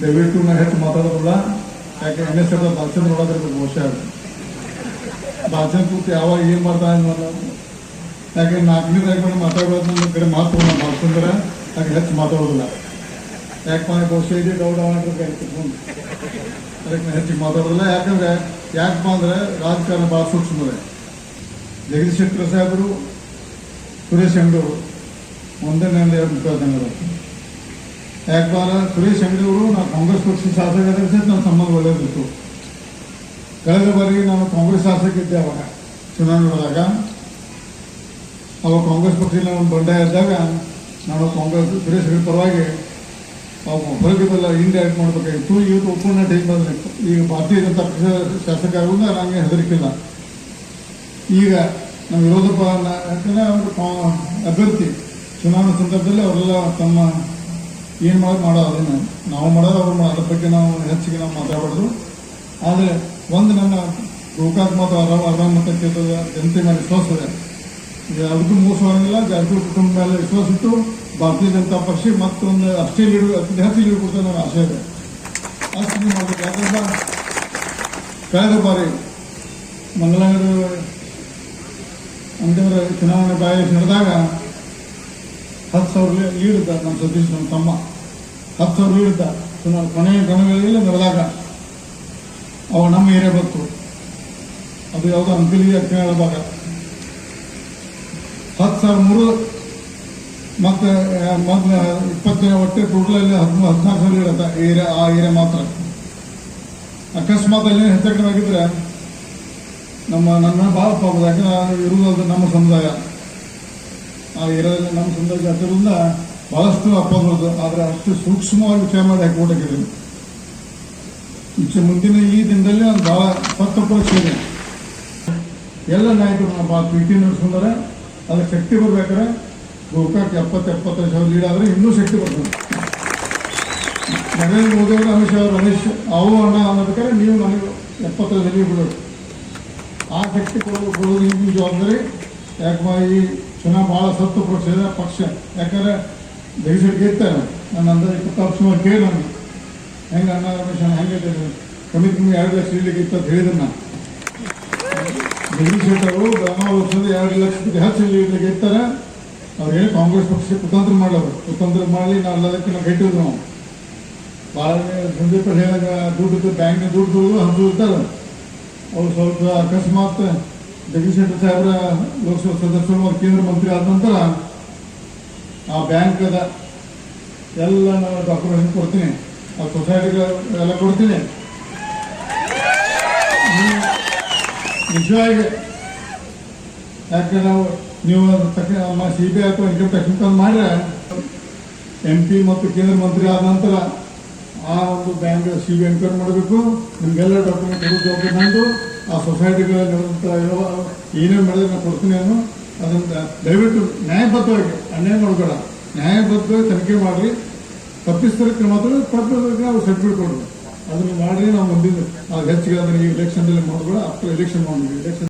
ದಯವಿಟ್ಟು ನಾನು ಹೆಚ್ಚು ಮಾತಾಡೋದಿಲ್ಲ. ಯಾಕೆ ಎನ್ ಎಸ್ ಎಫ್ ಭಾಷಣ ನೋಡೋದ್ರಿಂದ ಬಹುಶಃ ಭಾಷಣ ಕೂತು ಯಾವಾಗ ಏನು ಮಾಡ್ತಾ ಅನ್ನೋದು ಯಾಕೆ ನಾಲ್ಕನೇ ತಾರೀಕು ಮಾತಾಡೋದು ನಮ್ಮ ಕಡೆ ಮಾತು ನಾನು ಭಾಷಣದ್ರೆ ಯಾಕೆ ಹೆಚ್ಚು ಮಾತಾಡೋದಿಲ್ಲ. ಯಾಕೆ ಅಂದ್ರೆ ಬಹುಶಃ ಇದೆ ಗೌಡ ಅದಕ್ಕೆ ಹೆಚ್ಚು ಹೆಚ್ಚಿಗೆ ಮಾತಾಡೋದಿಲ್ಲ. ಯಾಕಂದ್ರೆ ಯಾಕಪ್ಪ ಅಂದ್ರೆ ರಾಜಕಾರಣ ಭಾಳ ಸೂಕ್ಷ್ಮ ಇದೆ ಜಗದೀಶ್ ಶೆಟ್ಟರ್ ಸಾಹೇಬರು, ಸುರೇಶ್ ಅಂಗಡಿಯವರು ಒಂದೇ ನನ್ನ ಎರಡು ಮುಖಾದಂಗರು ಯಾಕಪ್ಪ ಅಂದ್ರೆ ಸುರೇಶ್ ಅಂಗಡಿಯವರು ನಾವು ಕಾಂಗ್ರೆಸ್ ಪಕ್ಷ ಶಾಸಕರಾದ ಸಹಿತ ನಮ್ಮ ಸಂಬಂಧ ಒಳ್ಳೆಯದಿತ್ತು ಕಳೆದ ಬಾರಿ ನಾನು ಕಾಂಗ್ರೆಸ್ ಶಾಸಕ ಇದ್ದೆ ಅವಾಗ ಚುನಾವಣೆ ನಡೆದಾಗ ಅವಾಗ ಕಾಂಗ್ರೆಸ್ ಪಕ್ಷದಲ್ಲಿ ಒಂದು ಬಂಡಾಯ ಇದ್ದಾಗ ನಾನು ಕಾಂಗ್ರೆಸ್ ಸುರೇಶ್ ಅಂಗಡಿ ಪರವಾಗಿ ಅವು ಹೊರಗಿದೆಲ್ಲ ಇಂಡೈರೆಕ್ಟ್ ಮಾಡ್ಬೇಕಾಗಿತ್ತು ಇವತ್ತು ಒಪ್ಪಂದ ಟೈಮ್ ಬಂದಿತ್ತು ಈಗ ಭಾರತೀಯ ಜನತಾ ಶಾಸಕ ಆಗುವುದ ನನಗೆ ಹೆದರಿಕಿಲ್ಲ ಈಗ ನಮ್ಮ ವಿರೋಧ ಯಾಕಂದ್ರೆ ಅವರು ಅಭ್ಯರ್ಥಿ ಚುನಾವಣೆ ಸಂದರ್ಭದಲ್ಲಿ ಅವರೆಲ್ಲ ತಮ್ಮ ಏನು ಮಾಡೋದು ಮಾಡೋ ಅದನ್ನು ನಾವು ಮಾಡೋದು ಅವ್ರು ಅದ್ರ ಬಗ್ಗೆ ನಾವು ಹೆಚ್ಚಿಗೆ ನಾವು ಮಾತಾಡಬಾರ್ದು. ಆದರೆ ಒಂದು ನನ್ನ ಗೋಕಾಕ್ ಮತ್ತು ಅರಾಮ್ ಅರಾಮ್ ಮತ್ತು ಕ್ಷೇತ್ರದ ಜನತೆ ಮೇಲೆ ವಿಶ್ವಾಸ ಇದೆ. ಮೋಸ ಆಗಂಗಿಲ್ಲ ಜಾರಕಿಹೊಳಿ ಕುಟುಂಬ ಮೇಲೆ ವಿಶ್ವಾಸ ಇಟ್ಟು ಭಾರತೀಯ ಜನತಾ ಪಕ್ಷ ಮತ್ತೊಂದು ಅಷ್ಟೇ ಲೀಡ್ ಅತಿ ಲೀಡ್ ಕೊಡ್ತಾ ನನ್ನ ಆಶೆ ಇದೆ. ಅಷ್ಟು ಮಾಡ್ಬೇಕು. ಯಾಕಂದ್ರೆ ಕಳೆದ ಬಾರಿ ಮಂಗಳೂರು ಅಂತಂದ್ರೆ ಚುನಾವಣೆ ಬಾಯಿ ನಡೆದಾಗ ಹತ್ತು ಸಾವಿರ ಲೀಡ್ ಇದ್ದ ನಮ್ಮ ಸತೀಶ್, ನಮ್ಮ ತಮ್ಮ. ಹತ್ತು ಸಾವಿರ ಲೀಡ್ ಇದ್ದ ಸುಮಾರು ಕೊನೆಯ ಗಣಗಳಲ್ಲಿ ನಡೆದಾಗ ಅವ ನಮ್ಮ ಏರಿಯಾ ಬಂತು. ಅದು ಯಾವುದೋ ಅಂಕಲಿ ಅಕ್ಕಳ ಭಾಗ ಹತ್ತು ಸಾವಿರ ಮೂರು, ಮತ್ತೆ ಮೊದಲು ಇಪ್ಪತ್ತನೇ ಒಟ್ಟೆ ಟೋಟಲ್ ಅಲ್ಲಿ ಹದಿಮೂರು ಹದಿನಾಲ್ಕು ಸಾವಿರ ಇರುತ್ತೆ ಏರಿಯಾ, ಆ ಏರಿಯಾ ಮಾತ್ರ. ಅಕಸ್ಮಾತ್ ಅಲ್ಲಿ ಹೆಚ್ಚು ಕಡಿಮೆ ನಮ್ಮ, ನನ್ನ ಭಾಳ ಪಾಪದ ಯಾಕಂದ್ರೆ ಇರುವುದು ನಮ್ಮ ಸಮುದಾಯ. ಏರಿಯಾದಲ್ಲಿ ನಮ್ಮ ಸಂದರ್ಭ ಅದರಿಂದ ಬಹಳಷ್ಟು ಅಪವಾದಗಳು ಆದರೆ ಅಷ್ಟು ಸೂಕ್ಷ್ಮವಾಗಿ ವಿಚಾರ ಮಾಡಿ ಹಾಕಿ ಈಚೆ ಮುಂದಿನ ಈ ದಿನದಲ್ಲಿ ಒಂದು ಭಾಳ ಸ್ವತ್ತು ಸೇರಿ ಎಲ್ಲ ನಾಯಕರು ಭಾಳ ಪ್ರೀತಿ ನಡೆಸ್ಕೊಂಡಾರೆ ಅದಕ್ಕೆ ಶಕ್ತಿ ಬರ್ಬೇಕಾದ್ರೆ ಗೋಕಾಕ್ ಎಪ್ಪತ್ತು ಎಪ್ಪತ್ತೈದು ಸಾವಿರ ಲೀಡ್ ಆದರೆ ಇನ್ನೂ ಶಕ್ತಿ ಬರ್ತದೆ. ನರೇಂದ್ರ ಮೋದಿ ಅವರು, ಅಮಿತ್ ಶಾ ಅವರು, ರಮೇಶ್ ಅವು ಅಣ್ಣ ಅನ್ನೋದಕ್ಕೆ ನೀವು ನನಗೆ ಎಪ್ಪತ್ತೈದು ಬಿಡೋದು. ಆ ಶಕ್ತಿ ಕೊಡೋದು ಕೊಡೋದು ಜವಾಬ್ದಾರಿ ಯಾಕಂದ್ರೆ ಈ ಚುನಾವ್ ಭಾಳ ಸತ್ತು ಪಕ್ಷ ಪಕ್ಷ. ಯಾಕಂದ್ರೆ ಜಗದೀಶ್ ಗೆಲ್ತಾರೆ ನನ್ನ ಅಂದ್ರೆ ಇಪ್ಪತ್ತಾರು ಸುಮಾರು ಕೇಳಿ ನಾನು ಹೆಂಗೆ ಅಣ್ಣ ರಮೇಶ್ ಹೆಂಗೆ ಕಮ್ಮಿ ಕಮ್ಮಿ ಎರಡು ಲಕ್ಷ ಇಡ್ಲಿಕ್ಕೆ ಇತ್ತು ಅಂತ ಹೇಳಿದ್ರು ನಾನು ಜಗದೀಶ್ ಶೆಟ್ಟರ್ ಅವರು ವರ್ಷದ ಎರಡು ಲಕ್ಷ ಹೆಚ್ಚು ಇಡ್ಲಿಕ್ಕೆ ಇರ್ತಾರೆ. ಅವ್ರು ಹೇಳಿ ಕಾಂಗ್ರೆಸ್ ಪಕ್ಷಕ್ಕೆ ಕುತಂತ್ರ ಮಾಡೋರು. ಕುತಂತ್ರ ಮಾಡಲಿ ನಾವು ಎಲ್ಲದಕ್ಕೆ ನಾವು ಗೆಟ್ಟಿದ್ರು ನಾವು. ಭಾಳ ಹೇಳಿದ ಹೇಳಿದಾಗ ದುಡ್ಡು ಬ್ಯಾಂಕ್ ದುಡ್ಡು ದುಡ್ಡು ಇರ್ತಾರೆ ಅವ್ರು ಸ್ವಲ್ಪ ಅಕಸ್ಮಾತ್ ಜಗದೀಶ್ ಶೆಟ್ಟರ್ ಸಾಹೇಬ್ರ ಲೋಕಸಭಾ ಸದಸ್ಯರು ಕೇಂದ್ರ ಮಂತ್ರಿ ಆದ ನಂತರ ಆ ಬ್ಯಾಂಕದ ಎಲ್ಲ ನಾನು ಡಾಕ್ಯುಮೆಂಟ್ ಕೊಡ್ತೀನಿ. ಆ ಸೊಸೈಟಿಗೆ ಎಲ್ಲ ಕೊಡ್ತೀನಿ. ನಿಜವಾಗಿ ಯಾಕೆ ನಾವು ನೀವು ನಮ್ಮ ಸಿ ಬಿ ಐ ಅಥವಾ ಇನ್ಕಮ್ ಟ್ಯಾಕ್ಸ್ ಮಾಡಿದ್ರೆ ಎಂ ಪಿ ಮತ್ತು ಕೇಂದ್ರ ಮಂತ್ರಿ ಆದ ನಂತರ ಆ ಒಂದು ಬ್ಯಾಂಕ್ ಸಿ ಬಿ ಎನ್ಕ್ವೈರಿ ಮಾಡಬೇಕು. ನಿಮಗೆಲ್ಲ ಡಾಕ್ಯುಮೆಂಟ್ ಜವಾಬ್ದಾರಿ ನಂದು. ಆ ಸೊಸೈಟಿಗಳ ನಡೆದಂಥ ಏನೇನು ಮಾಡಿದ್ರೆ ನಾನು ಕೊಡ್ತೀನಿ ಅನ್ನೋ ಅದನ್ನು ದಯವಿಟ್ಟು ನ್ಯಾಯಬದ್ಧವಾಗಿ, ಅನ್ಯಾಯ ಮಾಡಬೇಡ. ನ್ಯಾಯಬದ್ಧವಾಗಿ ತನಿಖೆ ಮಾಡಿ ತಪ್ಪಿಸ್ತಾರಕ್ಕೆ ಮಾತ್ರ ತಪ್ಪಿಸೋದಕ್ಕೆ ಅವ್ರು ಸರ್ಟಿಫಿಕೇಟ್ ಕೊಡಬೇಕು ಅದನ್ನು ಮಾಡಿ ನಾವು ಮುಂದಿನ ಹೆಚ್ಚಿಗೆ ಅದನ್ನು ಈ ಎಲೆಕ್ಷನ್ದಲ್ಲಿ ಮಾಡ್ಬೇಡ ಅಪ್ ಎಲೆಕ್ಷನ್ ಮಾಡಿ ಎಲೆಕ್ಷನ್